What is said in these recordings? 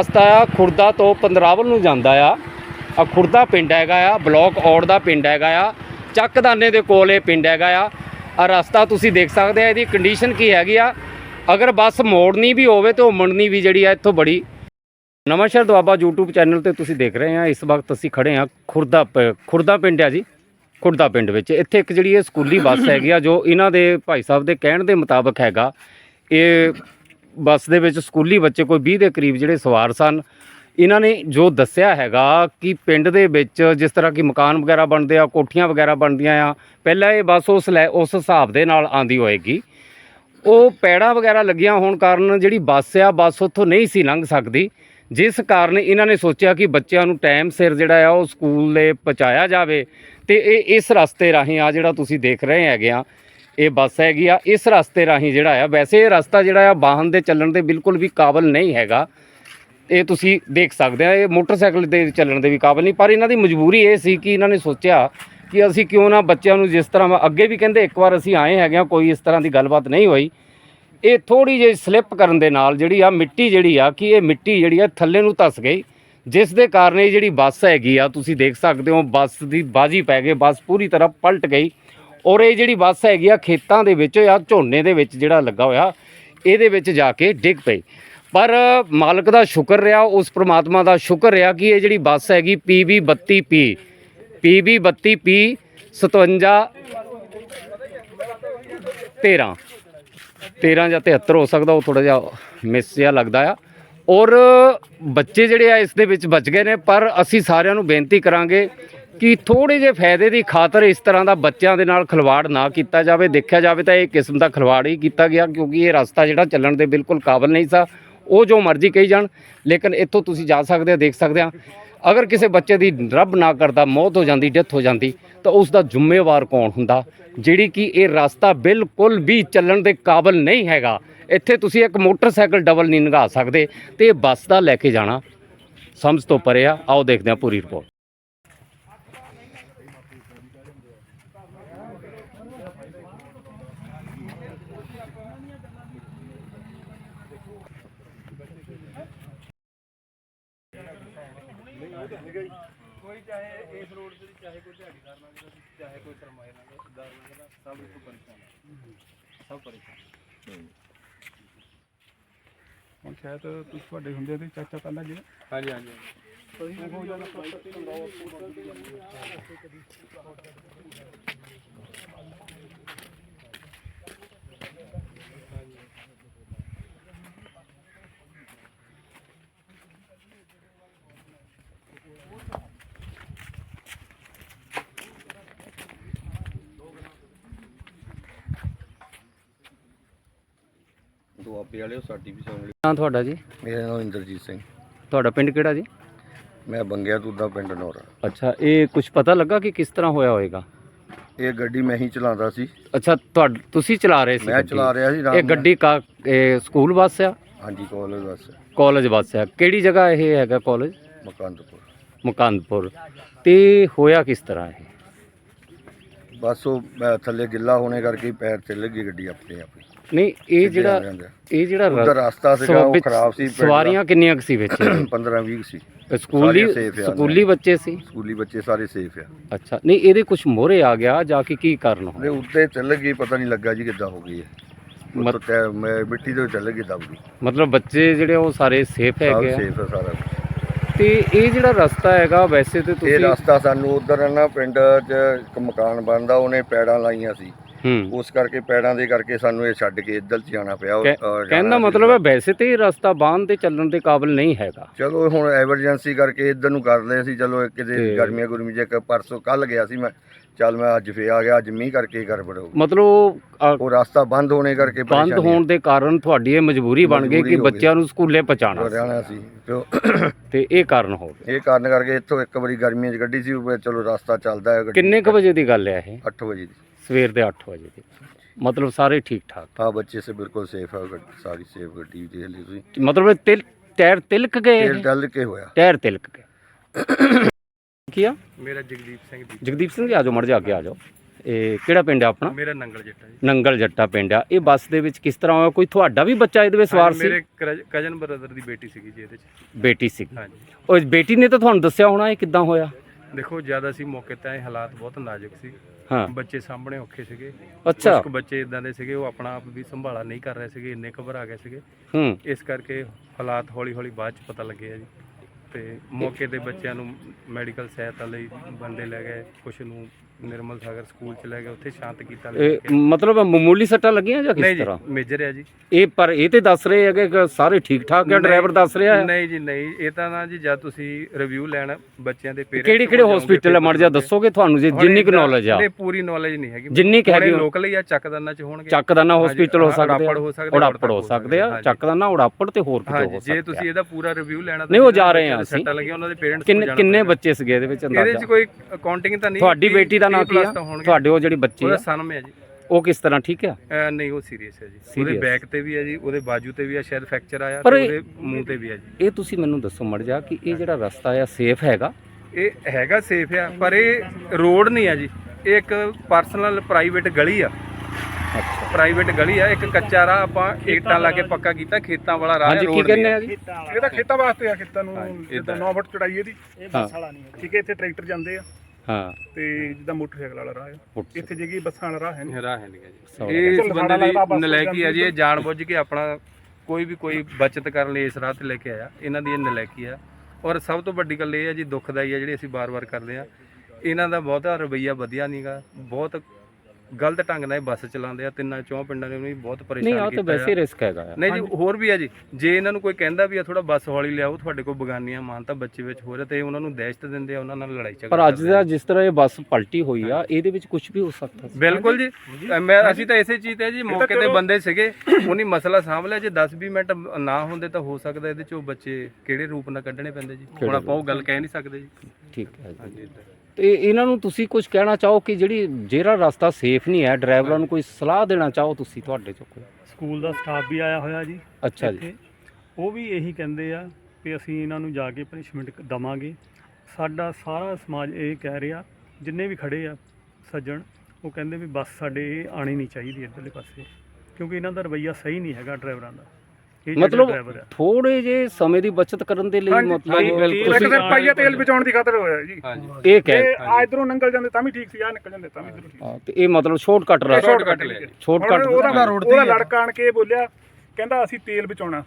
ਰਸਤਾ ਆ, ਖੁਰਦਾ ਤੋਂ ਪੰਦਰਾਵਲ ਨੂੰ ਜਾਂਦਾ ਆ। ਆ ਖੁਰਦਾ ਪਿੰਡ ਹੈਗਾ ਆ, ਬਲਾਕ ਔੜ ਦਾ ਪਿੰਡ ਹੈਗਾ ਆ। ਚੱਕਦਾਨੇ ਦੇ ਕੋਲ ਇਹ ਪਿੰਡ ਹੈਗਾ ਆ। ਆ ਰਸਤਾ ਤੁਸੀਂ ਦੇਖ ਸਕਦੇ ਆ, ਇਹਦੀ ਕੰਡੀਸ਼ਨ ਕੀ ਹੈਗੀ ਆ। ਅਗਰ ਬੱਸ ਮੋੜਨੀ ਵੀ ਹੋਵੇ ਤੇ ਉਹ ਮੁੜਨੀ ਵੀ ਜਿਹੜੀ ਆ ਇੱਥੋਂ ਬੜੀ। ਨਵਾਂਸ਼ਹਿਰ ਦੁਆਬਾ YouTube ਚੈਨਲ ਤੇ ਤੁਸੀਂ ਦੇਖ ਰਹੇ ਆ, ਇਸ ਵਕਤ ਅਸੀਂ ਖੜੇ ਆ ਖੁਰਦਾ ਪ- ਖੁਰਦਾ ਪਿੰਡ ਆ ਜੀ। ਖੁਰਦਾ ਪਿੰਡ ਵਿੱਚ। ਇੱਥੇ ਇੱਕ ਜਿਹੜੀ ਇਹ ਸਕੂਲੀ ਬੱਸ ਹੈਗੀ ਆ, ਜੋ ਇਹਨਾਂ ਦੇ ਭਾਈ ਸਾਹਿਬ ਦੇ ਕਹਿਣ ਦੇ ਮੁਤਾਬਕ ਹੈਗਾ, ਇਹ ਬੱਸ ਦੇ ਵਿੱਚ ਸਕੂਲੀ ਬੱਚੇ ਕੋਈ 20 ਦੇ ਕਰੀਬ ਜਿਹੜੇ ਸਵਾਰ ਸਨ, ਇਹਨਾਂ ਨੇ ਜੋ ਦੱਸਿਆ ਹੈਗਾ ਕਿ ਪਿੰਡ ਦੇ ਵਿੱਚ ਜਿਸ ਤਰ੍ਹਾਂ ਕਿ ਮਕਾਨ ਵਗੈਰਾ ਬਣਦੇ ਆ, ਕੋਠੀਆਂ ਵਗੈਰਾ ਬਣਦੀਆਂ ਆ, ਪਹਿਲਾਂ ਇਹ ਬੱਸ ਉਸ ਲੈ, ਉਸ ਹਿਸਾਬ ਦੇ ਨਾਲ ਆਂਦੀ ਹੋਏਗੀ। ਉਹ ਪੈੜਾਂ ਵਗੈਰਾ ਲੱਗੀਆਂ ਹੋਣ ਕਾਰਨ ਜਿਹੜੀ ਬੱਸ ਆ, ਬੱਸ ਉੱਥੋਂ ਨਹੀਂ ਸੀ ਲੰਘ ਸਕਦੀ, ਜਿਸ ਕਾਰਨ ਇਹਨਾਂ ਨੇ ਸੋਚਿਆ ਕਿ ਬੱਚਿਆਂ ਨੂੰ ਟਾਈਮ ਸਿਰ ਜਿਹੜਾ ਆ, ਉਹ ਸਕੂਲ ਦੇ ਪਹੁੰਚਾਇਆ ਜਾਵੇ। ਤੇ ਇਹ ਇਸ ਰਸਤੇ ਰਾਹੀਂ ਆ ਜਿਹੜਾ ਤੁਸੀਂ ਦੇਖ ਰਹੇ ਹੈਗੇ ਆ ਇਹ ਬੱਸ ਹੈਗੀ ਆ, ਇਸ ਰਸਤੇ ਰਾਹੀਂ ਜਿਹੜਾ ਆ, ਵੈਸੇ ਇਹ ਰਸਤਾ ਜਿਹੜਾ ਆ, ਵਾਹਨ ਦੇ ਚੱਲਣ ਦੇ ਬਿਲਕੁਲ ਵੀ ਕਾਬਲ ਨਹੀਂ ਹੈਗਾ। ਇਹ ਤੁਸੀਂ ਦੇਖ ਸਕਦੇ ਆ, ਇਹ ਮੋਟਰਸਾਈਕਲ ਦੇ ਚੱਲਣ ਦੇ ਵੀ ਕਾਬਲ ਨਹੀਂ, ਪਰ ਇਹਨਾਂ ਦੀ ਮਜਬੂਰੀ ਇਹ ਸੀ ਕਿ ਇਹਨਾਂ ਨੇ ਸੋਚਿਆ ਕਿ ਅਸੀਂ ਕਿਉਂ ਨਾ ਬੱਚਿਆਂ ਨੂੰ ਜਿਸ ਤਰ੍ਹਾਂ, ਅੱਗੇ ਵੀ ਕਹਿੰਦੇ ਇੱਕ ਵਾਰ ਅਸੀਂ ਆਏ ਹੈਗੇ ਆ, ਕੋਈ ਇਸ ਤਰ੍ਹਾਂ ਦੀ ਗੱਲਬਾਤ ਨਹੀਂ ਹੋਈ। ਇਹ ਥੋੜੀ ਜਿਹੀ ਸਲਿੱਪ ਕਰਨ ਦੇ ਨਾਲ ਜਿਹੜੀ ਆ, ਮਿੱਟੀ ਜਿਹੜੀ ਆ, ਕਿ ਇਹ ਮਿੱਟੀ ਜਿਹੜੀ ਆ ਥੱਲੇ ਨੂੰ ਧਸ ਗਈ। ਜਿਸ ਦੇ ਕਾਰਨ ਇਹ ਜਿਹੜੀ ਬੱਸ ਹੈਗੀ ਆ, ਤੁਸੀਂ ਦੇਖ ਸਕਦੇ ਹੋ, ਬੱਸ ਦੀ ਬਾਜੀ ਪੈ ਗਈ, ਬੱਸ ਪੂਰੀ ਤਰ੍ਹਾਂ ਪਲਟ ਗਈ। ਔਰ ਇਹ ਜਿਹੜੀ ਬੱਸ ਹੈਗੀ ਆ, ਖੇਤਾਂ ਦੇ ਵਿੱਚ ਜਾਂ ਝੋਨੇ ਦੇ ਵਿੱਚ ਜਿਹੜਾ ਲੱਗਾ ਹੋਇਆ, ਇਹਦੇ ਵਿੱਚ ਜਾ ਕੇ ਡਿੱਗ ਪਈ ਪਰ ਮਾਲਕ ਦਾ ਸ਼ੁਕਰ ਰਿਹਾ, ਉਸ ਪ੍ਰਮਾਤਮਾ ਦਾ ਸ਼ੁਕਰ ਰਿਹਾ ਕਿ ਇਹ ਜਿਹੜੀ ਬੱਸ ਹੈਗੀ PB 32P PB 32P 57 13 13 ਜਾਂ 73 ਹੋ ਸਕਦਾ, ਉਹ ਥੋੜਾ ਜਿਹਾ ਮਿਸ ਜਿਹਾ ਲੱਗਦਾ ਆ। ਔਰ ਬੱਚੇ ਜਿਹੜੇ ਆ, ਇਸ ਦੇ ਵਿੱਚ ਬਚ ਗਏ ਨੇ, ਪਰ ਅਸੀਂ ਸਾਰਿਆਂ ਨੂੰ ਬੇਨਤੀ ਕਰਾਂਗੇ ਕਿ ਥੋੜੇ ਜਿਹੇ ਫਾਇਦੇ ਦੀ ਖਾਤਰ ਇਸ ਤਰ੍ਹਾਂ ਦਾ ਬੱਚਿਆਂ ਦੇ ਨਾਲ ਖਿਲਵਾੜ ਨਾ ਕੀਤਾ ਜਾਵੇ। ਦੇਖਿਆ ਜਾਵੇ ਤਾਂ ਇਹ ਕਿਸਮ ਦਾ ਖਿਲਵਾੜ ਹੀ ਕੀਤਾ ਗਿਆ ਕਿਉਂਕਿ ਇਹ ਰਸਤਾ ਜਿਹੜਾ ਚੱਲਣ ਦੇ ਬਿਲਕੁਲ ਕਾਬਲ ਨਹੀਂ ਸਾ। ਉਹ ਜੋ ਮਰਜ਼ੀ ਕਹੀ ਜਾਣ, ਲੇਕਿਨ ਇੱਥੋਂ ਤੁਸੀਂ ਜਾ ਸਕਦੇ ਹੋ, ਦੇਖ ਸਕਦੇ ਆ ਅਗਰ ਕਿਸੇ ਬੱਚੇ ਦੀ ਰੱਬ ਨਾ ਕਰਦਾ, ਮੌਤ ਹੋ ਜਾਂਦੀ, ਡੈਥ ਹੋ ਜਾਂਦੀ, ਤਾਂ ਉਸ ਦਾ ਜ਼ਿੰਮੇਵਾਰ ਕੌਣ ਹੁੰਦਾ? ਜਿਹੜੀ ਕਿ ਇਹ ਰਸਤਾ ਬਿਲਕੁਲ ਵੀ ਚੱਲਣ ਦੇ ਕਾਬਲ ਨਹੀਂ ਹੈਗਾ। ਇੱਥੇ ਤੁਸੀਂ ਇੱਕ ਮੋਟਰਸਾਈਕਲ ਡਬਲ ਨਹੀਂ ਲੰਘਾ ਸਕਦੇ, ਤੇ ਇਹ ਬੱਸ ਦਾ ਲੈ ਕੇ ਜਾਣਾ। ਸਮਝ ਤੋਂ ਪਰੇ ਆ, ਆਓ ਦੇਖਦੇ ਹਾਂ ਪੂਰੀ ਰਿਪੋਰਟ ਕੋਈ ਚਾਹੇ ਇਸ ਰੋਡ ਤੇ ਚਾਹੇ ਕੋਈ ਦਿਹਾੜੀਦਾਰ ਨਾਲ ਚਾਹੇ ਕੋਈ ਸਰਮਾਏ ਨਾਲ ਦਾਰ ਸਭ ਇੱਕੋ ਪਰੇਸ਼ਾਨ। ਹੈ। ਸਭ ਪਰੇਸ਼ਾਨ ਹੁਣ ਸ਼ਾਇਦ ਤੁਸੀਂ ਤੁਹਾਡੇ ਹੁੰਦੇ ਤੇ ਚਾਚਾ ਪਹਿਲਾਂ ਗਿਆ ਹਾਂਜੀ ਹਾਂਜੀ। ਦੁਆਬੇ ਵਾਲਿਓ ਸਾਡੀ ਵੀ ਸੁਣ ਲਈ। ਨਾਂ ਤੁਹਾਡਾ ਜੀ? ਮੇਰਾ ਨਾਮ ਇੰਦਰਜੀਤ ਸਿੰਘ। ਤੁਹਾਡਾ ਪਿੰਡ ਕਿਹੜਾ ਜੀ? ਮੈਂ ਬੰਗਿਆ ਦੂਦਾ ਪਿੰਡ ਨੌਰਾ। ਅੱਛਾ ਇਹ ਕੁਝ ਪਤਾ ਲੱਗਾ ਕਿ ਕਿਸ ਤਰ੍ਹਾਂ ਹੋਇਆ ਹੋਵੇਗਾ ਇਹ ਗੱਡੀ ਮੈਂ ਹੀ ਚਲਾਉਂਦਾ ਸੀ। ਅੱਛਾ ਤੁਹਾਡ ਤੁਸੀਂ ਚਲਾ ਰਹੇ ਸੀ ਮੈਂ ਗੱਡੀ? ਚਲਾ ਰਿਹਾ ਸੀ ਇਹ ਨਾਲ। ਗੱਡੀ ਕਾ ਇਹ ਸਕੂਲ ਬੱਸ ਆ? ਹਾਂਜੀ ਕਾਲਜ ਬੱਸ ਕਾਲਜ ਬੱਸ ਆ। ਕਿਹੜੀ ਜਗ੍ਹਾ ਇਹ ਹੈਗਾ ਕਾਲਜ? ਮਕੰਦਪੁਰ। ਮੁਕੰਦਪੁਰ। ਤੇ ਹੋਇਆ ਕਿਸ ਤਰ੍ਹਾਂ ਇਹ? ਬਸ ਉਹ ਥੱਲੇ ਗਿੱਲਾ ਹੋਣੇ ਕਰਕੇ ਹੀ ਪੈਰ ਤੇ ਲੱਗੀ ਗੱਡੀ ਆਪਣੇ ਆਪ ਹੀ। ਨਹੀਂ ਇਹ ਜਿਹੜਾ ਇਹ ਜਿਹੜਾ ਰਸਤਾ ਸੀਗਾ ਉਹ ਖਰਾਬ ਸੀ। ਸਵਾਰੀਆਂ ਕਿੰਨੀਆਂ ਕੁ ਸੀ ਵਿੱਚ? 15 20 ਸੀ। ਸਕੂਲੀ। ਸਕੂਲੀ ਬੱਚੇ ਸੀ? ਸਕੂਲੀ ਬੱਚੇ ਸਾਰੇ ਸੇਫ ਆ। ਅੱਛਾ ਨਹੀਂ ਇਹਦੇ ਕੁਝ ਮੋਹਰੇ ਆ ਗਿਆ ਜਾ ਕੇ ਕੀ ਕਾਰਨ ਹੋਇਆ? ਉੱਤੇ ਚੱਲ ਗਈ ਪਤਾ ਨਹੀਂ ਲੱਗਾ ਜੀ ਕਿੱਦਾਂ ਹੋ ਗਈ ਹੈ। ਮਤ- ਮਤ ਮੈਂ ਮਿੱਟੀ ਦੇ ਚੱਲ ਗਈ ਦਬ ਗਈ। ਮਤਲਬ ਬੱਚੇ ਜਿਹੜੇ ਉਹ ਸਾਰੇ ਸੇਫ ਹੈਗੇ ਆ? ਸੇਫ ਹੈ ਸਾਰਾ। ਤੇ ਇਹ ਜਿਹੜਾ ਰਸਤਾ ਹੈਗਾ ਵੈਸੇ ਤੇ ਇਹ ਤੁਸੀਂ ਰਸਤਾ ਸਾਨੂੰ ਉਧਰ ਨਾ ਪਿੰਡ 'ਚ ਇੱਕ ਮਕਾਨ ਬਣਦਾ ਉਹਨੇ ਪੈੜਾਂ ਲਾਈਆਂ ਸੀ। ਹੂੰ। ਉਸ ਕਰਕੇ ਪੈੜਾਂ ਦੇ ਕਰਕੇ ਸਾਨੂੰ ਇਹ ਛੱਡ ਕੇ ਇੱਧਰ ਚ ਜਾਣਾ ਪਿਆ ਉਹ, ਕਹਿ- ਅਹ, ਕਹਿਣ ਦਾ ਜਾਣਾ ਮਤਲਬ ਹੈ ਸੀ। ਵੈਸੇ ਤੇ ਇਹ ਰਸਤਾ ਬਾਹਨ ਤੇ ਚੱਲਣ ਦੇ ਕਾਬਿਲ ਨਹੀਂ ਹੈਗਾ। ਚਲੋ ਹੁਣ ਐਮਰਜੈਂਸੀ ਕਰਕੇ ਇੱਧਰ ਨੂੰ ਕਰ ਲਏ ਸੀ ਚਲੋ ਤੇ- ਕਿਤੇ ਗਰਮੀਆਂ ਗੁਰਮੀ ਜੇ ਪਰਸੋਂ ਕੱਲ ਗਿਆ ਸੀ ਮੈਂ ਚੱਲ ਮੈਂ ਅੱਜ ਫੇਰ ਆ ਗਿਆ ਅੱਜ ਮੀਂਹ ਕਰਕੇ ਗੜਬੜ ਹੋ ਗਈ। ਮਤਲਬ ਉਹ, ਅ, ਉਹ ਰਸਤਾ ਬੰਦ ਹੋਣੇ ਕਰਕੇ ਬੰਦ ਪਰੇਸ਼ਾਨੀ ਹੋਣ ਦੇ ਕਾਰਨ ਤੁਹਾਡੀ ਇਹ ਮਜਬੂਰੀ ਬਣ ਗਈ ਮਜਬੂਰੀ ਕਿ ਹੋ ਗਈ। ਬੱਚਿਆਂ ਨੂੰ ਸਕੂਲੇ ਪਹੁੰਚਾਉਣਾ ਰਹਿਣਾ ਸੀ। ਤੇ ਉਹ ਤੇ ਇਹ ਕਾਰਨ ਹੋ ਗਿਆ। ਇਹ ਕਾਰਨ ਕਰਕੇ ਇੱਥੋਂ ਇੱਕ ਵਾਰੀ ਗਰਮੀਆਂ 'ਚ ਗੱਡੀ ਸੀ ਉਹ ਚਲੋ ਰਸਤਾ ਚੱਲਦਾ ਹੈ ਗੱਡੀ ਕਿੰਨੇ ਕੁ ਵਜੇ ਦੀ ਗੱਲ ਹੈ ਇਹ? 8 ਵਜੇ ਦੀ। ਸਵੇਰ ਦੇ 8 ਵਜੇ ਦੀ। ਮਤਲਬ ਸਾਰੇ ਠੀਕ ਠਾਕ ਹਾਂ ਬੱਚੇ ਸੇ ਬਿਲਕੁਲ ਸੇਫ ਹੈ ਗੱਡੀ ਸਾਰੀ ਸੇਫ ਗੱਡੀ ਵੀ ਦੇਖ ਲਈ ਤੁਸੀਂ। ਮਤਲਬ ਇਹ ਤਿਲ ਟਾਇਰ ਤਿਲਕ ਗਏ ਤੇਲ ਇਹ? ਡਲ ਕੇ ਹੋਇਆ। ਟਾਇਰ ਤਿਲਕ ਗਏ। ਕੀ ਆ? ਮੇਰਾ ਜਗਦੀਪ ਸਿੰਘ ਦੀ ਜਗਦੀਪ ਸਿੰਘ ਜੀ ਆਜੋ ਮੜ ਜਾ ਅੱਗੇ ਆ ਜਾਓ। ਇਹ ਕਿਹੜਾ ਪਿੰਡ ਆ ਆਪਣਾ? ਮੇਰਾ ਨੰਗਲ ਜੱਟਾ ਜੀ। ਨੰਗਲ ਜੱਟਾ ਪਿੰਡ ਆ। ਇਹ ਬੱਸ ਦੇ ਵਿੱਚ ਕਿਸ ਤਰ੍ਹਾਂ ਹੋਇਆ? ਕੋਈ ਤੁਹਾਡਾ ਵੀ ਬੱਚਾ ਇਹਦੇ ਵਿੱਚ ਸਵਾਰ ਸੀ? ਮੇਰੇ ਕਜ਼ਨ ਬ੍ਰਦਰ ਦੀ ਬੇਟੀ ਸੀਗੀ ਜੀ ਇਹਦੇ ਚ। ਬੇਟੀ ਸੀ ਹਾਂਜੀ। ਉਹ ਬੇਟੀ ਨੇ ਤਾਂ ਤੁਹਾਨੂੰ ਦੱਸਿਆ ਹੋਣਾ ਇਹ ਕਿੱਦਾਂ ਹੋਇਆ? ਦੇਖੋ ਜ਼ਿਆਦਾ ਸੀ ਮੌਕੇ ਤੇ ਆਏ ਹਾਲਾਤ ਬਹੁਤ ਨਾਜ਼ੁਕ ਸੀ। ਹਾਂ। ਬੱਚੇ ਸਾਹਮਣੇ ਔਖੇ ਸੀਗੇ। ਅੱਛਾ। ਕੁਝ ਬੱਚੇ ਇਦਾਂ ਦੇ ਸੀਗੇ ਉਹ ਆਪਣਾ ਆਪ ਵੀ ਸੰਭਾਲਾ ਨਹੀਂ ਕਰ ਰਹੇ ਸੀਗੇ ਇੰਨੇ ਘਬਰਾ ਗਏ ਸੀਗੇ। ਹੂੰ। ਇਸ ਕਰਕੇ ਹਾਲਾਤ ਹੌਲੀ ਹੌਲੀ ਬਾਅਦ ਚ ਪਤਾ ਲੱਗੇ ਆ ਜੀ। ਤੇ ਮੌਕੇ ਤੇ ਬੱਚਿਆਂ ਨੂੰ ਮੈਡੀਕਲ ਸਹਾਇਤਾ ਲਈ ਬੰਦੇ ਲੈ ਗਏ ਕੁਛ ਨੂੰ ਨਿਰਮਲ ਸਾਗਰ ਸਕੂਲ ਚ ਲੈ ਗਏ ਉੱਥੇ ਸ਼ਾਂਤ ਕੀਤਾ ਲੈ ਇਹ। ਮਤਲਬ ਮਾਮੂਲੀ ਸੱਟਾਂ ਲੱਗੀਆਂ ਜਾਂ ਨਹੀਂ ਕਿਸ ਜੀ ਤਰ੍ਹਾਂ? ਮੇਜਰ ਹੈ ਜੀ। ਇਹ ਪਰ ਇਹ ਤੇ ਦੱਸ ਰਹੇ ਹੈਗੇ ਕਿ ਸਾਰੇ ਠੀਕ ਠਾਕ ਹੈ ਡਰਾਈਵਰ ਦੱਸ ਰਿਹਾ ਹੈ? ਨਹੀਂ ਜੀ ਨਹੀਂ ਇਹ ਤਾਂ ਨਾ ਜੀ ਜਦ ਤੁਸੀਂ ਰਿਵਿਊ ਲੈਣ ਬੱਚਿਆਂ ਦੇ ਪੇਰੈਂਟਸ ਕਿਹੜੇ ਕਿਹੜੇ ਹਸਪੀਟਲ ਹੈ? ਮਰ ਜਾ ਦੱਸੋਗੇ ਤੁਹਾਨੂੰ ਜੇ ਜਿੰਨੀ ਕੁ ਨੌਲੇਜ ਆ? ਨਹੀਂ ਪੂਰੀ ਨੌਲੇਜ ਨਹੀਂ ਹੈਗੀ। ਜਿੰਨੀ ਕੁ ਹੈਗੀ ਉਹ- ਲੋਕਲ ਹੀ ਆ ਚੱਕਦਾਨਾ ਚ ਹੋਣਗੇ। ਚੱਕਦਾਨਾ ਹਾਂਜੀ, ਹਸਪੀਟਲ ਹੋ ਹਾਂ, ਸਕਦੇ ਉੜਾਪੜ ਆ ਹੋ ਸਕਦੇ, ਉੜਾਪੜ ਹੋ ਸਕਦੇ ਆ ਹਾਂਜੀ। ਚੱਕਦਾਨਾ ਉੜਾਪੜ ਤੇ ਹੋਰ ਕਿਤੇ ਹੋ ਹਾਂਜੀ ਜੇ ਸਕਦੇ। ਤੁਸੀਂ ਆ ਇਹਦਾ ਪੂਰਾ ਰਿਵਿਊ ਲੈਣਾ ਨਹੀਂ, ਉਹ ਤਾਂ ਜਾ ਰਹੇ ਹਾਂ ਦੇ ਅਸੀਂ। ਸੱਟਾਂ ਲੱਗੀਆਂ ਉਹਨਾਂ ਦੇ ਪੇਰੈਂਟਸ ਕਿੰਨੇ ਕਿੰਨੇ ਬੱਚੇ ਸੀਗੇ ਇਹਦੇ ਵਿੱਚ ਇਹਦੇ ਅੰਦਾਜ਼ਾ? ਚ ਕੋਈ ਕਾਊਂਟਿੰਗ ਤਾਂ ਨਹੀਂ ਤੁਹਾਡੀ ਤੀਹ- ਬੇਟੀ ਦਾ ਨਾਮ ਤੀਹ ਕੀ ਆ? ਤਾਂ ਹੋਣਗੇ। ਤੁਹਾਡੇ ਉਹ ਜਿਹੜੀ ਬੱਚੀ ਉਹਦਾ ਆ? ਸਨਮ ਹੈ ਜੀ। ਉਹ ਕਿਸ ਤਰ੍ਹਾਂ ਠੀਕ ਆ? ਅਹ ਨਹੀਂ ਉਹ ਸੀਰੀਅਸ ਹੈ ਜੀ। ਉਹਦੇ Serious? ਬੈਕ ਤੇ ਵੀ ਹੈ ਜੀ ਉਹਦੇ ਬਾਜੂ ਤੇ ਵੀ ਹੈ ਸ਼ਾਇਦ ਫ੍ਰੈਕਚਰ ਆਇਆ ਪਰ ਤੇ ਇਹ- ਉਹਦੇ ਮੂੰਹ ਤੇ ਵੀ ਹੈ ਜੀ। ਇਹ ਤੁਸੀਂ ਮੈਨੂੰ ਦੱਸੋ ਮੜ ਜਾ ਕਿ ਇਹ ਜਿਹੜਾ ਰਸਤਾ ਆ ਸੇਫ ਹੈਗਾ? ਇਹ ਹੈਗਾ ਸੇਫ ਆ ਪਰ ਇਹ ਰੋਡ ਨਹੀਂ ਆ ਜੀ। ਇਹ ਇੱਕ ਪਰਸਨਲ ਪ੍ਰਾਈਵੇਟ ਗਲੀ ਆ। ਅੱਛਾ। ਪ੍ਰਾਈਵੇਟ ਗਲੀ ਆ ਇੱਕ ਕੱਚਾ ਰਾਹ ਆਪਾਂ ਇੱਟਾਂ ਲਾ ਕੇ ਪੱਕਾ ਕੀਤਾ ਖੇਤਾਂ ਵਾਲਾ ਰਾਹ ਹੈ ਹਾਂਜੀ ਕੀ ਰੋਡ ਕਹਿੰਦੇ ਆ ਜੀ? ਇਹ ਤਾਂ ਖੇਤਾਂ ਵਾਸਤੇ ਆ ਖੇਤਾਂ ਨੂੰ ਹਾਂਜੀ, ਜਿੱਦਾਂ ਏਦਾਂ। 9 ਫੁੱਟ ਚੜਾਈ ਇਹਦੀ। ਹਾਂ। ਠੀਕ ਹੈ ਇੱਥੇ ਟਰੈਕਟਰ ਜਾਂਦੇ ਆ। ਹਾਂ। ਤੇ ਜਿੱਦਾਂ ਮੋਟਰਸਾਈਕਲ ਵਾਲਾ ਰਾਹ ਹੈ ਇੱਥੇ ਜਗੀ ਬੱਸਾਂ ਵਾਲਾ ਰਾਹ ਹੈ ਨਹੀਂ? ਰਾਹ ਹੈ ਨਹੀਂ ਜੀ। ਇਹ ਇਸ ਬੰਦੇ ਦੀ ਨਲਾਇਕੀ ਆ ਜੀ ਇਹ ਜਾਣ ਬੁੱਝ ਕੇ ਆਪਣਾ ਕੋਈ ਵੀ ਕੋਈ ਬਚਤ ਕਰਨ ਲਈ ਇਸ ਰਾਹ ਤੇ ਲੈ ਕੇ ਆਇਆ। ਇਹਨਾਂ ਦੀ ਇਹ ਨਲਾਇਕੀ ਆ। ਔਰ ਸਭ ਤੋਂ ਵੱਡੀ ਗੱਲ ਇਹ ਹੈ ਜੀ ਦੁੱਖਦਾਈ ਆ ਜਿਹੜੀ ਅਸੀਂ ਬਾਰ-ਬਾਰ ਕਰਦੇ ਆ। ਇਹਨਾਂ ਦਾ ਬਹੁਤਾ ਰਵਈਆ ਵਧੀਆ ਨਹੀਂਗਾ ਬਹੁਤ ਗਲਤ ਢੰਗ ਨਾਲ ਇਹ ਬੱਸ ਚਲਾਉਂਦੇ ਆ ਤਿੰਨਾਂ ਚੌਂ ਪਿੰਡਾਂ ਨੇ ਵੀ ਬਹੁਤ ਨਹੀਂ ਪਰੇਸ਼ਾਨ ਆ ਤਾਂ ਕੀਤਾ ਵੈਸੇ ਆ। ਰਿਸਕ ਹੈਗਾ ਆ। ਨਹੀਂ ਜੀ ਹੋਰ ਵੀ ਆ ਜੀ ਜੇ ਇਹਨਾਂ ਨੂੰ ਕੋਈ ਕਹਿੰਦਾ ਵੀ ਆ ਥੋੜਾ ਬੱਸ ਹੌਲੀ ਲਿਆਓ ਤੁਹਾਡੇ ਕੋਲ ਬਗਾਨੀਆਂ ਮਾਨਤਾ ਬੱਚੇ ਵਿੱਚ ਹੋ ਰਿਹਾ ਤੇ ਉਹਨਾਂ ਨੂੰ ਦਹਿਸ਼ਤ ਦਿੰਦੇ ਆ ਉਹਨਾਂ ਨਾਲ ਲੜਾਈ ਝਗੜਾ ਪਰ ਅੱਜ ਕਰਦੇ ਆ। ਦਾ ਜਿਸ ਤਰ੍ਹਾਂ ਇਹ ਬੱਸ ਪਲਟੀ ਹੋਈ ਆ ਇਹਦੇ ਵਿੱਚ ਕੁਝ ਵੀ ਹੋ ਸਕਦਾ ਸੀ। ਬਿਲਕੁਲ ਜੀ। ਅ, ਮੈਂ ਅਸੀਂ ਤਾਂ ਇਸੇ ਚੀਜ਼ ਤੇ ਜੀ ਮੌਕੇ ਤੇ ਬੰਦੇ ਸੀਗੇ ਉਹਨੀ ਮਸਲਾ ਸਾਂਭ ਲਿਆ ਜੇ 10-20 ਮਿੰਟ ਨਾ ਹੁੰਦੇ ਤਾਂ ਹੋ ਸਕਦਾ ਇਹਦੇ ਚੋਂ ਬੱਚੇ ਕਿਹੜੇ ਰੂਪ ਨਾਲ ਕੱਢਣੇ ਪੈਂਦੇ ਜੀ। ਹੁਣ ਆਪਾਂ ਉਹ ਗੱਲ ਕਹਿ ਨਹੀਂ ਸਕਦੇ ਜੀ। ਠੀਕ ਹੈ ਜੀ। ਹਾਂਜੀ। ਤੇ ਇਹਨਾਂ ਨੂੰ ਤੁਸੀਂ ਕੁਝ ਕਹਿਣਾ ਚਾਹੋ ਕਿ ਜਿਹੜੀ ਜਿਹੜਾ ਰਸਤਾ ਸੇਫ ਨਹੀਂ ਹੈ ਡਰਾਈਵਰਾਂ ਨੂੰ ਕੋਈ ਸਲਾਹ ਦੇਣਾ ਚਾਹੋ ਤੁਸੀਂ ਤੁਹਾਡੇ ਚੋਂ ਕੋਈ? ਸਕੂਲ ਦਾ ਸਟਾਫ ਵੀ ਆਇਆ ਹੋਇਆ ਜੀ ਅੱਛਾ ਜੀ। ਇੱਥੇ। ਉਹ ਵੀ ਇਹੀ ਕਹਿੰਦੇ ਆ ਕਿ ਅਸੀਂ ਇਹਨਾਂ ਨੂੰ ਜਾ ਕੇ ਪਨਿਸ਼ਮੈਂਟ ਦਵਾਂਗੇ। ਸਾਡਾ ਸਾਰਾ ਸਮਾਜ ਇਹ ਕਹਿ ਰਿਹਾ ਜਿੰਨੇ ਵੀ ਖੜੇ ਆ ਸੱਜਣ ਉਹ ਕਹਿੰਦੇ ਵੀ ਬੱਸ ਸਾਡੇ ਇਹ ਆਣੀ ਨਹੀਂ ਚਾਹੀਦੀ ਇੱਧਰਲੇ ਪਾਸੇ ਕਿਉਂਕਿ ਇਹਨਾਂ ਦਾ ਰਵਈਆ ਸਹੀ ਨਹੀਂ ਹੈਗਾ ਡਰਾਈਵਰਾਂ ਦਾ। ਮਤਲਬ ਥੋੜੇ ਜੇ ਸਮੇਂ ਦੀ ਬਚਤ ਕਰਨ ਦੇ ਲਈ ਮਤਲਬ ਬਿਲਕੁਲ। ਇੱਕ ਤਾਂ ਪਾਈਆ ਤੇਲ ਬਚਾਉਣ ਦੀ ਖਾਤਰ ਹੋਇਆ ਜੀ। ਹਾਂਜੀ। ਇਹ ਕਹਿ ਤੇ ਆ ਇਧਰੋਂ ਨੰਗਲ ਜਾਂਦੇ ਤਾਂ ਵੀ ਠੀਕ ਸੀ ਆ ਨਿਕਲ ਜਾਂਦੇ ਤਾਂ ਵੀ ਇਧਰੋਂ ਠੀਕ ਹਾਂ, ਤੇ ਇਹ ਮਤਲਬ ਸ਼ਾਰਟਕਟ ਰਸਤਾ। ਸ਼ਾਰਟਕਟ ਲਿਆ ਜੀ। ਸ਼ਾਰਟਕਟ ਉਹਦਾ ਉਹਦਾ ਲੜਕਾ ਆਣ ਕੇ ਬੋਲਿਆ ਕਹਿੰਦਾ ਅਸੀਂ ਤੇਲ ਬਚਾਉਣਾ।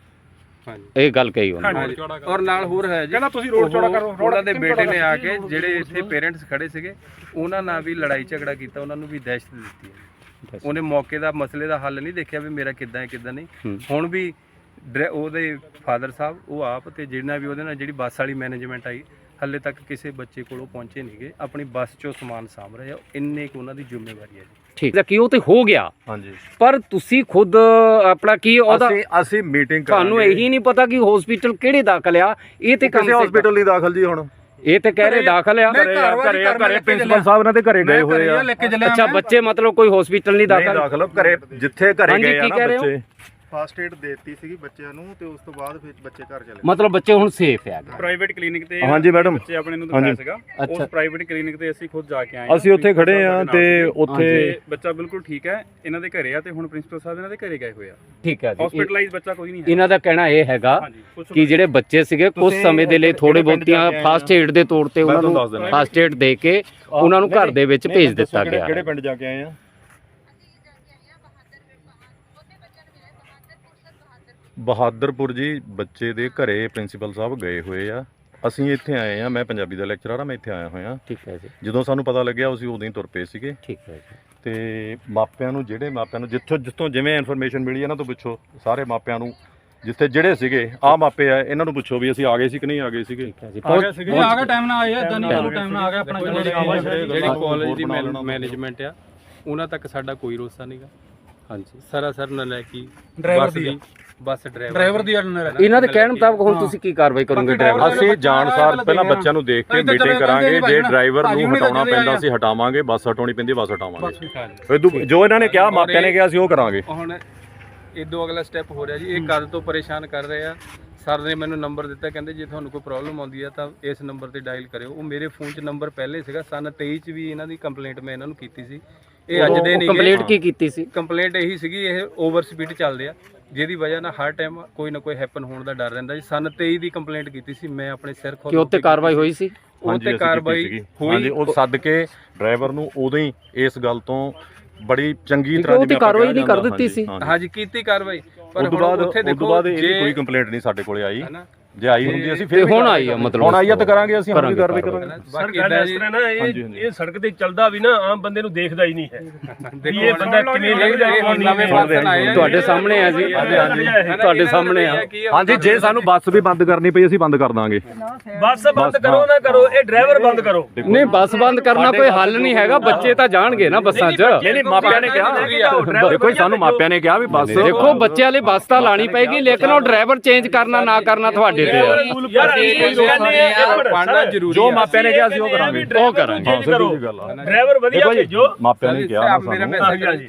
ਹਾਂਜੀ। ਇਹ ਗੱਲ ਕਹੀ ਉਹਨੇ। ਔਰ ਨਾਲ ਹੋਰ ਹੈ ਜੀ ਕਹਿੰਦਾ ਤੁਸੀਂ ਰੋਡ ਚੌੜਾ ਕਰੋ, ਰੋਡ ਦੇ ਬੇਟੇ ਨੇ ਆ ਕੇ ਜਿਹੜੇ ਇੱਥੇ ਪੇਰੈਂਟਸ ਖੜੇ ਸੀਗੇ ਉਹਨਾਂ ਨਾਲ ਵੀ ਲੜਾਈ ਝਗੜਾ ਕੀਤਾ ਉਹਨਾਂ ਨੂੰ ਵੀ ਦਹਿਸ਼ਤ ਦਿੱਤੀ ਉਹਨੇ ਮੌਕੇ ਦਾ ਮਸਲੇ ਦਾ ਹੱਲ ਨਹੀਂ ਦੇਖਿਆ ਵੀ ਮੇਰਾ ਕਿੱਦਾਂ ਹੈ ਕਿੱਦਾਂ ਨਹੀਂ। ਹੁਣ ਵੀ ਡਰ- ਉਹਦੇ ਫਾਦਰ ਸਾਹਿਬ ਉਹ ਆਪ ਤੇ ਜਿਹੜਾ ਵੀ ਉਹਦੇ ਨਾਲ ਜਿਹੜੀ ਬੱਸ ਵਾਲੀ ਮੈਨੇਜਮੈਂਟ ਆਈ ਹੱਲੇ ਤੱਕ ਕਿਸੇ ਬੱਚੇ ਕੋਲੋਂ ਪਹੁੰਚੇ ਨਹੀਂਗੇ ਆਪਣੀ ਬੱਸ ਚੋਂ ਸਮਾਨ ਸਾਂਭ ਰਹੇ ਆ ਇੰਨੇ ਕੁ ਉਹਨਾਂ ਦੀ ਜ਼ਿੰਮੇਵਾਰੀ ਹੈ ਜੀ। ਠੀਕ। ਹੈ ਕਿ ਉਹ ਤੇ ਹੋ ਗਿਆ? ਹਾਂਜੀ। ਪਰ ਤੁਸੀਂ ਖੁਦ ਆਪਣਾ ਕੀ ਉਹਦਾ ਅਸੀਂ ਅਸੀਂ ਮੀਟਿੰਗ ਤੁਹਾਨੂੰ ਇਹੀ ਨਹੀਂ ਪਤਾ ਕਿ ਹਸਪੀਟਲ ਕਿਹੜੇ ਦਾਖਲ ਆ ਇਹ ਤੇ ਕੰਮ ਕਿਸੇ ਹਸਪੀਟਲ ਨਹੀਂ ਦਾਖਲ ਜੀ ਹੁਣ। ਇਹ ਤੇ ਕਹਿ ਰਹੇ ਦਾਖਲ ਆ। ਘਰੇ ਘਰੇ ਘਰੇ ਪ੍ਰਿੰਸੀਪਲ ਸਾਹਿਬ ਇਹਨਾਂ ਦੇ ਘਰੇ ਗਏ ਹੋਏ ਆ। ਅੱਛਾ ਬੱਚੇ ਮਤਲਬ ਕੋਈ ਹਸਪੀਟਲ ਨਹੀਂ ਨਹੀਂ ਦਾਖਲ? ਦਾਖਲ। ਘਰੇ ਜਿੱਥੇ ਘਰੇ ਹਾਂਜੀ, ਗਏ ਆ ਕੀ ਨਾ ਕਹਿ ਰਹੇ ਹੋ? ਬੱਚੇ। ਫਾਸਟ ਏਡ ਦੇਤੀ ਸੀਗੀ ਬੱਚਿਆਂ ਨੂੰ ਤੇ ਉਸ ਤੋਂ ਬਾਅਦ ਫਿਰ ਬੱਚੇ ਘਰ ਚਲੇ ਮਤਲਬ ਬੱਚੇ ਹੁਣ ਸੇਫ ਆ ਪ੍ਰਾਈਵੇਟ ਕਲੀਨਿਕ ਤੇ ਹਾਂਜੀ ਮੈਡਮ ਬੱਚੇ ਆਪਣੇ ਨੂੰ। ਦਿਖਾਇਆ ਸੀਗਾ। ਉਸ ਪ੍ਰਾਈਵੇਟ ਕਲੀਨਿਕ ਤੇ ਅਸੀਂ ਖੁਦ ਜਾ ਕੇ ਆਏ ਅਸੀਂ ਉੱਥੇ ਖੜੇ ਆ ਤੇ ਉੱਥੇ ਬੱਚਾ ਬਿਲਕੁਲ ਠੀਕ ਹੈ। ਇਹਨਾਂ ਦੇ ਘਰੇ ਆ ਤੇ ਹੁਣ ਪ੍ਰਿੰਸੀਪਲ ਸਾਹਿਬ ਇਹਨਾਂ ਦੇ ਘਰੇ ਗਏ ਹੋਏ ਆ। ਠੀਕ ਹੈ ਜੀ। ਹਸਪੀਟਲਾਈਜ਼ ਬੱਚਾ ਕੋਈ ਨਹੀਂ ਹੈ। ਇਹਨਾਂ ਦਾ ਕਹਿਣਾ ਇਹ ਹੈਗਾ ਕਿ ਜਿਹੜੇ ਬੱਚੇ ਸੀਗੇ ਕੁਝ ਸਮੇਂ ਦੇ ਲਈ ਥੋੜੇ ਬਹੁਤੀਆਂ ਫਾਸਟ ਏਡ ਦੇ ਤੌਰ ਤੇ ਉਹਨਾਂ ਨੂੰ। ਫਾਸਟ ਏਡ ਦੇ ਕੇ ਉਹਨਾਂ ਨੂੰ ਘਰ ਦੇ ਵਿੱਚ ਭੇਜ ਦਿੱਤਾ ਗਿਆ। ਕਿਹੜੇ ਪਿੰਡ ਜਾ ਕੇ ਆਏ ਆ? ਬਹਾਦਰਪੁਰ ਜੀ ਬੱਚੇ ਦੇ ਘਰੇ ਪ੍ਰਿੰਸੀਪਲ ਸਾਹਿਬ ਗਏ ਹੋਏ ਆ। ਅਸੀਂ ਇੱਥੇ ਆਏ ਆ ਮੈਂ ਪੰਜਾਬੀ ਦਾ ਲੈਕਚਰਰ ਆ ਮੈਂ ਇੱਥੇ ਆਇਆ ਹੋਇਆ। ਠੀਕ ਹੈ ਜੀ। ਜਦੋਂ ਸਾਨੂੰ ਪਤਾ ਲੱਗਿਆ ਅਸੀਂ ਉਦੋਂ ਹੀ ਤੁਰ ਪਏ ਸੀਗੇ। ਠੀਕ ਹੈ ਜੀ। ਤੇ ਮਾਪਿਆਂ ਨੂੰ ਜਿਹੜੇ ਮਾਪਿਆਂ ਨੂੰ ਜਿੱਥੋਂ ਜਿੱਥੋਂ ਜਿਵੇਂ ਇਨਫੋਰਮੇਸ਼ਨ ਮਿਲੀ ਇਹਨਾਂ ਤੋਂ ਪੁੱਛੋ। ਸਾਰੇ ਮਾਪਿਆਂ ਨੂੰ ਜਿੱਥੇ ਜਿਹੜੇ ਸੀਗੇ ਆ ਮਾਪੇ ਆ ਇਹਨਾਂ ਨੂੰ ਪੁੱਛੋ ਵੀ ਅਸੀਂ ਆ ਗਏ ਸੀ ਕਿ ਨਹੀਂ ਆ ਗਏ ਸੀਗੇ। ਆ ਗਏ ਸੀਗੇ ਆ ਗਏ ਟਾਈਮ ਨਾਲ ਆਏ ਇਦਾਂ ਨਹੀਂ ਟਾਈਮ ਨਾਲ ਆ ਗਿਆ ਆਪਣਾ ਜਿਹੜੀ ਕਾਲਜ ਦੀ। ਮੈਨੇਜਮੈਂਟ ਆ ਉਹਨਾਂ ਤੱਕ ਸਾਡਾ ਕੋਈ ਰੋਸਾ ਨਹੀਂਗਾ ਹਾਂਜੀ। ਸਰਾਸਰ ਨਲਾਇਕੀ ਬੱਸ ਦੀ ਬੱਸ ਡਰਾਈਵਰ ਡਰਾਈਵਰ ਦੀ ਅਡਨਰ ਇਹਨਾਂ ਦੇ ਕਹਿਣ ਮੁਤਾਬਕ ਹੁਣ ਤੁਸੀਂ ਕੀ ਕਾਰਵਾਈ ਕਰੋਗੇ ਡਰਾਈਵਰ ਅਸੀਂ ਜਾਣ ਸਾਰ ਪਹਿਲਾਂ ਬੱਚਿਆਂ ਨੂੰ ਦੇਖ ਕੇ ਮੀਟਿੰਗ ਕਰਾਂਗੇ ਜੇ ਡਰਾਈਵਰ ਨੂੰ ਹਟਾਉਣਾ ਪੈਂਦਾ ਅਸੀਂ ਹਟਾਵਾਂਗੇ ਬੱਸ ਹਟਾਉਣੀ ਪੈਂਦੀ ਬੱਸ ਹਟਾਵਾਂਗੇ। ਜੋ ਇਹਨਾਂ ਨੇ ਕਿਹਾ ਮਾਪਿਆਂ ਨੇ ਕਿਹਾ ਅਸੀਂ ਉਹ ਕਰਾਂਗੇ। ਹੁਣ ਇਦੋਂ ਅਗਲਾ ਸਟੈਪ ਹੋ ਰਿਹਾ ਜੀ ਇਹ ਕਦ ਤੋਂ ਪਰੇਸ਼ਾਨ ਕਰ ਰਹੇ ਆ? ਸਰ ਨੇ ਮੈਨੂੰ ਨੰਬਰ ਦਿੱਤਾ ਕਹਿੰਦੇ ਜੇ ਤੁਹਾਨੂੰ ਕੋਈ ਪ੍ਰੋਬਲਮ ਆਉਂਦੀ ਹੈ ਤਾਂ ਇਸ ਨੰਬਰ ਤੇ ਡਾਇਲ ਕਰਿਓ। ਉਹ ਮੇਰੇ ਫੋਨ 'ਚ ਨੰਬਰ ਪਹਿਲੇ ਸੀਗਾ ਸਨ 23 'ਚ ਵੀ ਇਹਨਾਂ ਦੀ ਕੰਪਲੇਂਟ ਮੈਂ ਇਹਨਾਂ ਨੂੰ ਕੀਤੀ ਸੀ। ਇਹ ਅੱਜ ਦੇ ਨਹੀਂ ਕੰਪਲੀਟ ਕੀ ਕੀਤੀ ਸੀ? ਕੰਪਲੇਂਟ ਇਹੀ ਸੀਗੀ ਇਹ ਓਵਰ ਸਪੀਡ ਚੱਲਦੇ ਆ। ਜਿਹਦੀ ਵਜ੍ਹਾ ਨਾਲ ਹਰ ਟਾਈਮ ਕੋਈ ਨਾ ਕੋਈ ਹੈਪਨ ਹੋਣ ਦਾ ਡਰ ਰਹਿੰਦਾ ਜੀ। ਸਨ 23 ਦੀ ਕੰਪਲੇਂਟ ਕੀਤੀ ਸੀ ਮੈਂ ਆਪਣੇ ਸਿਰ ਖੁਦ ਕਿ ਉੱਤੇ ਕਾਰਵਾਈ ਹੋਈ ਸੀ। ਉਹ ਹਾਂਜੀ, ਤੇ ਅਸੀਂ ਕੀਤੀ ਕਾਰਵਾਈ। ਹੋਈ। ਹਾਂਜੀ ਉਹ ਸੱਦ ਕੇ ਡਰਾਈਵਰ ਨੂੰ ਉਦੋਂ ਹੀ ਇਸ ਗੱਲ ਤੋਂ ਬੜੀ ਚੰਗੀ ਤਰ੍ਹਾਂ ਆਪਾਂ ਕਾਰਵਾਈ ਨਹੀਂ ਕਰ ਦਿੱਤੀ ਸੀ। ਹਾਂਜੀ। ਕੀਤੀ ਕਾਰਵਾਈ। ਪਰ ਹੁਣ ਬਾਅਦ ਉੱਥੇ ਦੇਖੋ ਬਾਅਦ ਇਹਦੀ ਜੇ ਕੋਈ ਕੰਪਲੇਂਟ ਨਹੀਂ ਸਾਡੇ ਕੋਲੇ ਆਈ। ਹਨਾ? ਜੇ ਆਈ ਹੁੰਦੀ ਅਸੀਂ ਫਿਰ ਹੁਣ ਆਈ ਆ ਮਤਲਬ ਹੁਣ ਆਈ ਆ ਤਾਂ ਕਰਾਂਗੇ ਅਸੀਂ ਹੁਣ ਵੀ ਕਰਾਂਗੇ ਕਾਰਵਾਈ। ਕਰਾਂਗੇ। ਸਰ ਗੱਲ ਇਸ ਤਰ੍ਹਾਂ ਨਾ ਇਹ। ਇਹ ਸੜਕ ਤੇ ਚੱਲਦਾ ਵੀ ਨਾ ਆਮ ਬੰਦੇ ਨੂੰ ਦੇਖਦਾ ਹੀ ਨਹੀਂ ਹੈ। ਦੇਖੋ ਇਹ ਬੰਦਾ ਕਿਵੇਂ ਲੰਘਦਾ ਇਹ ਹੁਣ ਨਵੇਂ ਫੰਕਸ਼ਨ ਆਏ ਆ। ਤੁਹਾਡੇ ਸਾਹਮਣੇ ਆ ਜੀ। ਹਾਂਜੀ, ਹਾਂਜੀ। ਤੁਹਾਡੇ ਸਾਹਮਣੇ ਆ। ਹਾਂਜੀ ਜੇ ਸਾਨੂੰ ਬੱਸ ਵੀ ਬੰਦ ਕਰਨੀ ਪਈ ਅਸੀਂ ਬੰਦ ਕਰ ਦਾਂਗੇ। ਬੱਸ ਬੰਦ ਕਰੋ ਨਾ ਕਰੋ ਇਹ ਡਰਾਈਵਰ ਬੰਦ ਕਰੋ। ਨਹੀਂ ਬੱਸ ਬੰਦ ਕਰਨਾ ਕੋਈ ਹੱਲ ਨਹੀਂ ਹੈਗਾ ਬੱਚੇ ਤਾਂ ਜਾਣਗੇ ਨਾ ਬੱਸਾਂ 'ਚ। ਨਹੀਂ ਨਹੀਂ ਮਾਪਿਆਂ ਨੇ ਕਿਹਾ। ਦੇਖੋ ਜੀ, ਸਾਨੂੰ ਮਾਪਿਆਂ ਨੇ ਕਿਹਾ ਵੀ ਬੱਸ ਦੇਖੋ ਬੱਚਿਆਂ ਲਈ ਬੱਸ ਤਾਂ ਲਾਣੀ ਪਏਗੀ ਲੇਕਿਨ ਉਹ ਡਰਾਈਵਰ ਚੇਂਜ ਕਰਨਾ ਨਾ ਕਰਨਾ ਤੁਹਾਡੇ ਤੇ ਆ। ਯਾਰ ਇਹ ਕਹਿੰਦੇ ਆ ਜੋ ਮਾਪਿਆਂ ਨੇ ਕਿਹਾ ਸੀ ਉਹ ਕਰਾਂਗੇ। ਉਹ ਕਰਾਂਗੇ। ਹਾਂ ਸਿੱਧੀ ਗੱਲ ਆ। ਡਰਾਈਵਰ ਵਧੀਆ ਭੇਜੋ। ਮਾਪਿਆਂ ਨੇ ਕਿਹਾ।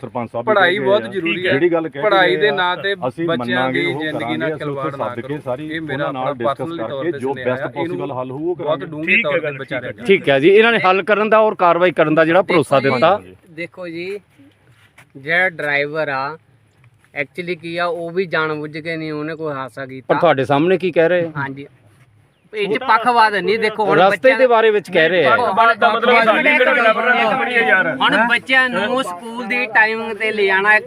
ਸਰਪੰਚ ਸਾਹਿਬ ਪੜ੍ਹਾਈ ਬਹੁਤ। ਜ਼ਰੂਰੀ ਹੈ। ਜਿਹੜੀ ਗੱਲ ਕਹਿ ਪੜ੍ਹਾਈ ਦੇ ਨਾਂ ਤੇ ਅਸੀਂ ਬੱਚਿਆਂ ਦੀ ਜ਼ਿੰਦਗੀ ਨਾਲ ਖਿਲਵਾੜ ਅਸੀਂ ਨਾ ਕਰੋ। ਸਾਰੀ ਇਹ ਮੇਰਾ ਉਹਨਾਂ ਨਾਲ ਤੌਰ ਕਰਕੇ ਤੇ ਜੋ ਇਹਨੂੰ possible ਹੱਲ ਹੋਊ ਉਹ ਕਰਾਂਗੇ। ਠੀਕ ਹੈ ਤੌਰ ਤੇ ਗੱਲ, ਹੈ। ਠੀਕ ਹੈ। ਜੀ ਇਹਨਾਂ ਨੇ ਹੱਲ ਕਰਨ ਦਾ ਔਰ ਕਾਰਵਾਈ ਕਰਨ ਦਾ ਜਿਹੜਾ ਭਰੋਸਾ ਦਿੱਤਾ। ਦੇਖੋ ਜੀ ਜਿਹੜਾ ਡਰਾਈਵਰ ਆ ਐਕਚੁਅਲੀ ਕੀ ਆ ਉਹ ਵੀ ਜਾਣਬੁੱਝ ਕੇ ਨਹੀਂ ਉਹਨੇ ਕੋਈ ਹਾਦਸਾ ਪਰ ਕੀਤਾ ਤੁਹਾਡੇ ਸਾਹਮਣੇ ਕੀ ਕਹਿ ਰਹੇ ਆ? ਹਾਂਜੀ ਇਹ ਪੱਖਵਾਦ ਨਹੀਂ ਦੇਖੋ ਹੁਣ ਰਸਤੇ ਬੱਚਿਆਂ ਦੇ ਬਾਰੇ ਵਿੱਚ ਕਹਿ ਰਹੇ ਆ। ਦਾ ਮਤਲਬ ਸਾਡੀ ਕਿਹੜਾ ਨਾਲ ਦੁਸ਼ਮਣੀ ਹੈ ਯਾਰ? ਹੁਣ ਬੱਚਿਆਂ ਨੂੰ ਸਕੂਲ ਦੀ ਟਾਈਮਿੰਗ ਤੇ ਲੈ ਜਾਣਾ ਇੱਕ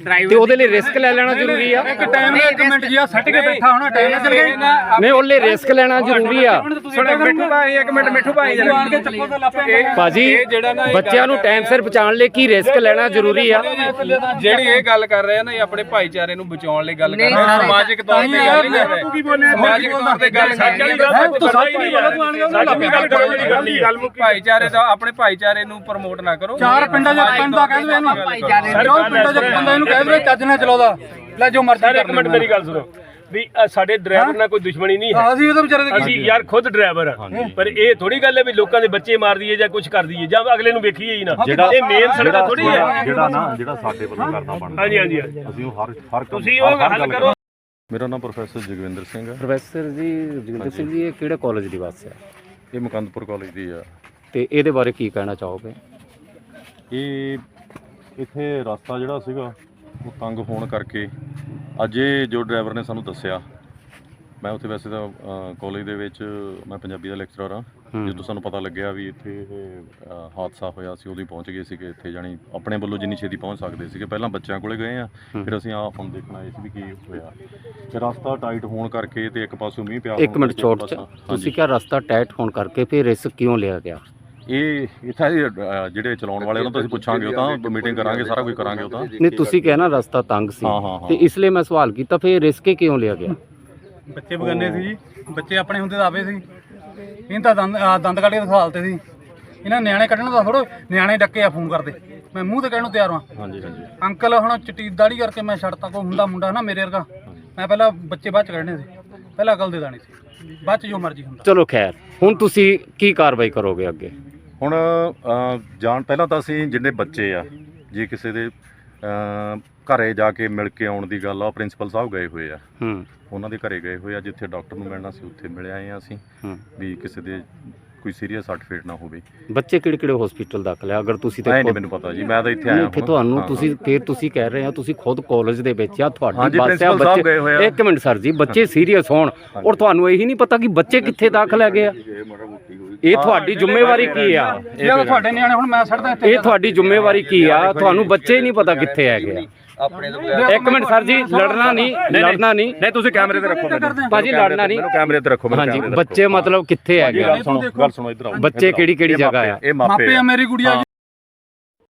ਡਰਾਈਵਰ ਤੇ ਉਹਦੇ ਲਈ ਰਿਸਕ ਲੈ ਲੈਣਾ ਜ਼ਰੂਰੀ ਆ। ਟਾਈਮ ਇੱਕ ਮਿੰਟ ਜੀ ਸੱਟ ਕੇ ਬੈਠਾ ਹੋਣਾ ਟਾਈਮ ਨਾਲ ਚੱਲ ਨਹੀਂ ਉਹਦੇ ਲਈ ਰਿਸਕ ਲੈਣਾ ਜ਼ਰੂਰੀ ਆ। ਸੁਣੋ ਮਿੱਠੂ ਭਾਈ ਇੱਕ ਮਿੰਟ ਮਿੱਠੂ ਭਾਈ ਭਾਜੀ ਬੱਚਿਆਂ ਨੂੰ ਟਾਈਮ ਸਿਰ ਪਹੁੰਚਾਉਣ ਲਈ ਕੀ ਰਿਸਕ ਲੈਣਾ ਜ਼ਰੂਰੀ ਆ? ਜਿਹੜੀ ਇਹ ਗੱਲ ਕਰ ਰਹੇ ਆ ਨਾ ਇਹ ਆਪਣੇ ਭਾਈਚਾਰੇ ਨੂੰ ਬਚਾਉਣ ਲਈ ਗੱਲ ਕਰ ਨਹੀਂ ਰਹੇ ਸਮਾਜਿਕ ਤੌਰ ਤੇ ਗੱਲ ਨਹੀਂ ਕਰ ਰਹੇ। ਸਮਾਜਿਕ ਤੌਰ ਤੇ ਗੱਲ ਸੱਚ ਭਾਈਚਾਰੇ ਦਾ ਆਪਣੇ ਭਾਈਚਾਰੇ ਨੂੰ ਪ੍ਰਮੋਟ ਨਾ ਕਰੋ। ਚਾਰ ਪਿੰਡਾਂ 'ਚ ਇੱਕ ਪਿੰਡ ਦਾ ਕਹਿ ਦੇਵੇ ਇਹਨੂੰ। ਜੋ ਪਿੰਡਾਂ 'ਚ ਬੰਦਾ ਇਹਨੂੰ ਕਹਿ ਦੇਵੇ ਚੱਜ ਨਾਲ ਚਲਾਉਂਦਾ। ਲੈ ਜੋ ਮਰਜ਼ੀ ਕਰ ਇੱਕ ਮਿੰਟ ਮੇਰੀ ਗੱਲ ਸੁਣੋ। ਵੀ ਸਾਡੇ ਡਰਾਈਵਰ ਨਾਲ ਕੋਈ ਦੁਸ਼ਮਣੀ ਨਹੀਂ ਹੈ। ਅਸੀਂ ਉਹਦੇ ਵਿਚਾਰੇ ਦੇ ਅਸੀਂ ਯਾਰ ਖੁਦ ਡਰਾਈਵਰ ਆ। ਪਰ ਇਹ ਥੋੜੀ ਗੱਲ ਹੈ ਵੀ ਲੋਕਾਂ ਦੇ ਬੱਚੇ ਮਾਰ ਦਈਏ ਜਾਂ ਕੁਝ ਕਰ ਦਈਏ ਜਾਂ ਅਗਲੇ ਨੂੰ ਵੇਖੀਏ ਹੀ ਨਾ। ਇਹ ਮੇਨ ਸੜਕਾਂ ਥੋੜੀ ਹੈ। ਜਿਹੜਾ ਨਾ ਜਿਹੜਾ ਸਾਡੇ ਵੱਲੋਂ ਕਰਨਾ ਬਣਦਾ। ਹਾਂਜੀ ਹਾਂਜੀ। ਅਸੀਂ ਉਹ ਹਰ ਹਰ ਕੰਮ ਤੁਸੀਂ ਉਹ ਹੱਲ ਕਰੋ। ਮੇਰਾ ਨਾਮ ਪ੍ਰੋਫੈਸਰ ਜਗਵਿੰਦਰ ਸਿੰਘ ਹੈ। ਪ੍ਰੋਫੈਸਰ ਜੀ ਜਗਿੰਦਰ ਸਿੰਘ ਜੀ ਇਹ ਕਿਹੜੇ ਕਾਲਜ ਦੀ ਬੱਸ ਹੈ? ਇਹ ਮੁਕੰਦਪੁਰ ਕਾਲਜ ਦੀ ਆ। ਤੇ ਇਹਦੇ ਬਾਰੇ ਕੀ ਕਹਿਣਾ ਚਾਹੋਗੇ? ਇਹ ਇੱਥੇ ਰਸਤਾ ਜਿਹੜਾ ਸੀਗਾ ਉਹ ਤੰਗ ਹੋਣ ਕਰਕੇ ਅੱਜ ਇਹ ਜੋ ਡਰਾਈਵਰ ਨੇ ਸਾਨੂੰ ਦੱਸਿਆ ਮੈਂ ਉੱਥੇ ਵੈਸੇ ਤਾਂ ਕਾਲਜ ਦੇ ਵਿੱਚ ਮੈਂ ਪੰਜਾਬੀ ਦਾ ਲੈਕਚਰਰ ਹਾਂ ਹੂੰ। ਜਦੋਂ ਸਾਨੂੰ ਪਤਾ ਲੱਗਿਆ ਵੀ ਇੱਥੇ ਇਹ ਅ, ਹਾਦਸਾ ਹੋਇਆ ਸੀ ਉਦੋਂ ਹੀ ਪਹੁੰਚ ਗਏ ਸੀਗੇ ਇੱਥੇ ਜਾਣੀ ਆਪਣੇ ਵੱਲੋਂ ਜਿੰਨੀ ਛੇਤੀ ਪਹੁੰਚ ਸਕਦੇ ਸੀਗੇ। ਪਹਿਲਾਂ ਬੱਚਿਆਂ ਕੋਲੇ ਗਏ ਆ ਫਿਰ ਅਸੀਂ ਆ ਹੁਣ ਦੇਖਣ ਆਏ ਸੀ ਵੀ ਕੀ ਹੋਇਆ। ਤੇ ਰਸਤਾ ਟਾਈਟ ਹੋਣ ਕਰਕੇ ਤੇ ਇੱਕ ਪਾਸੋਂ ਮੀਂਹ ਪਿਆ ਇੱਕ ਹੋਣ ਮਿੰਟ ਕਰਕੇ ਚ। ਤੁਸੀਂ ਕਿਹਾ ਰਸਤਾ ਟਾਈਟ ਹੋਣ ਕਰਕੇ ਫਿਰ ਰਿਸਕ ਕਿਉਂ ਲਿਆ ਗਿਆ? ਇਹ ਇੱਥੇ ਅ, ਜਿਹੜੇ ਚਲਾਉਣ ਵਾਲੇ ਉਹਨਾਂ ਤੋਂ ਅਸੀਂ ਪੁੱਛਾਂਗੇ ਉਹ ਤਾਂ ਮੀਟਿੰਗ ਕਰਾਂਗੇ ਸਾਰਾ ਕੁਝ ਕਰਾਂਗੇ ਉਹ ਤਾਂ। ਨਹੀਂ ਤੁਸੀਂ ਕਹਿਣਾ ਰਸਤਾ ਤੰਗ ਸੀ। ਹਾਂ, ਹਾਂ, ਹਾਂ। ਤੇ ਇਸ ਲਈ ਮੈਂ ਸਵਾਲ ਕੀਤਾ ਫਿਰ ਰਿਸਕ ਕਿਉਂ ਲਿਆ ਗਿਆ? ਬੱਚੇ ਬਗੰਨੇ ਸੀ ਜੀ। ਬੱਚੇ ਆਪਣੇ ਹੁੰਦੇ ਦਾਵੇ ਸੀ। ਇਹਨਾਂ ਤਾਂ ਦੰਦ ਆਹ ਦੰਦ ਕੱਢ ਕੇ ਸੀ। ਇਹਨਾਂ ਨਿਆਣੇ ਕੱਢਣ ਦਾ ਥੋੜੋ ਨਿਆਣੇ ਡੱਕੇ ਆ ਫੋਨ ਕਰਦੇ। ਮੈਂ ਮੂੰਹ ਤੇ ਕਹਿਣ ਨੂੰ ਤਿਆਰ ਹਾਂ। ਹਾਂਜੀ ਹਾਂਜੀ। ਅੰਕਲ ਹੁਣ ਚਿੱਟੀ ਦਾੜੀ ਕਰਕੇ ਮੈਂ ਛੱਡਤਾ ਕੋ ਹੁੰਦਾ ਮੁੰਡਾ ਨਾ ਮੇਰੇ ਵਰਗਾ। ਮੈਂ ਪਹਿਲਾਂ ਬੱਚੇ ਬਾਅਦ ਚ ਕੱਢਣੇ ਸੀ। ਪਹਿਲਾਂ ਅਕਲ ਦੇ ਦਾਣੀ ਸੀ। ਬਾਅਦ ਚ ਜੋ ਮਰਜ਼ੀ ਹੁੰਦਾ। ਚਲੋ ਖੈਰ ਹੁਣ ਤੁਸੀਂ ਕੀ ਕਾਰਵਾਈ ਕਰੋਗੇ ਅੱਗੇ? ਹੁਣ ਅ, ਜਾਣ ਪਹਿਲਾਂ ਤਾਂ ਅਸੀਂ ਜਿੰਨੇ ਬੱਚੇ ਆ ਜੇ ਕਿਸੇ ਦੇ ਘਰੇ ਜਾ ਕੇ ਮਿਲ ਕੇ ਆਉਣ ਦੀ ਗੱਲ ਆ ਪ੍ਰਿੰਸੀਪਲ ਸਾਹਿਬ ਗਏ ਹੋਏ ਆ। ਹੂੰ। ਉਹਨਾਂ ਦੇ ਘਰੇ ਗਏ ਹੋਏ ਆ ਜਿੱਥੇ ਡਾਕਟਰ ਨੂੰ ਮਿਲਣਾ ਸੀ ਉੱਥੇ ਮਿਲ ਆਏ ਆ ਅਸੀਂ ਹੂੰ। ਵੀ ਕਿਸੇ ਦੇ ਕੋਈ ਸੀਰੀਅਸ ਸਰਟੀਫਿਕੇਟ ਨਾ ਹੋਵੇ। ਬੱਚੇ ਕਿਹੜੇ ਕਿਹੜੇ ਹਸਪੀਟਲ ਦਾਖਲ ਹੈ ਅਗਰ ਤੁਸੀਂ ਤੇ ਐ ਨਹੀਂ ਮੈਨੂੰ ਪਤਾ ਜੀ ਮੈਂ ਤਾਂ ਇੱਥੇ ਆਇਆ ਨਹੀਂ, ਫਿਰ ਹੁਣ। ਤੁਹਾਨੂੰ ਹਾਂ, ਤੁਸੀਂ ਫਿਰ ਤੁਸੀਂ ਕਹਿ ਰਹੇ ਹੋ ਤੁਸੀਂ ਖੁਦ ਕਾਲਜ ਦੇ ਵਿੱਚ ਆ ਤੁਹਾਡੀ ਬੱਸ ਆ principal ਸਾਹਿਬ ਗਏ ਹੋਏ ਬੱਚੇ। ਇੱਕ ਮਿੰਟ ਸਰ ਜੀ ਬੱਚੇ ਸੀਰੀਅਸ ਹੋਣ। ਔਰ ਤੁਹਾਨੂੰ ਇਹੀ ਨਹੀਂ ਪਤਾ ਕਿ ਬੱਚੇ ਕਿੱਥੇ ਦਾਖਲ ਹੈਗੇ ਆ। ਇਹ ਤੁਹਾਡੀ ਜ਼ਿੰਮੇਵਾਰੀ ਕੀ ਆ? ਇਹ ਤੁਹਾਡੇ ਨਿਆਣੇ ਹੁਣ ਮੈਂ ਛੱਡਦਾ ਇੱਥੇ ਇਹ ਤੁਹਾਡੀ ਜ਼ਿੰਮੇਵਾਰੀ ਕੀ ਆ? ਤੁਹਾਨੂੰ ਬੱਚੇ ਹੀ ਨਹੀਂ ਪਤਾ ਕਿੱਥੇ ਹੈਗੇ ਆ। ਇੱਕ ਮਿੰਟ ਸਰ ਜੀ ਲੜਨਾ ਨਹੀਂ ਲੜਨਾ ਨਹੀਂ। ਨਹੀਂ ਤੁਸੀਂ ਕੈਮਰੇ ਤੇ ਰੱਖੋ ਮੈਨੂੰ। ਭਾਜੀ ਲੜਨਾ ਨਹੀਂ। ਮੈਨੂੰ ਕੈਮਰੇ ਤੇ ਰੱਖੋ ਮੈਨੂੰ ਹਾਂਜੀ ਬੱਚੇ। ਮਤਲਬ ਕਿੱਥੇ ਹੈਗੇ ਆ? ਗੱਲ ਸੁਣੋ ਗੱਲ ਸੁਣੋ ਇੱਧਰ ਆਓ। ਬੱਚੇ ਕਿਹੜੀ ਕਿਹੜੀ ਜਗ੍ਹਾ ਆ। ਇਹ ਮਾਪੇ ਆ ਮੇਰੀ ਗੁੜੀਆ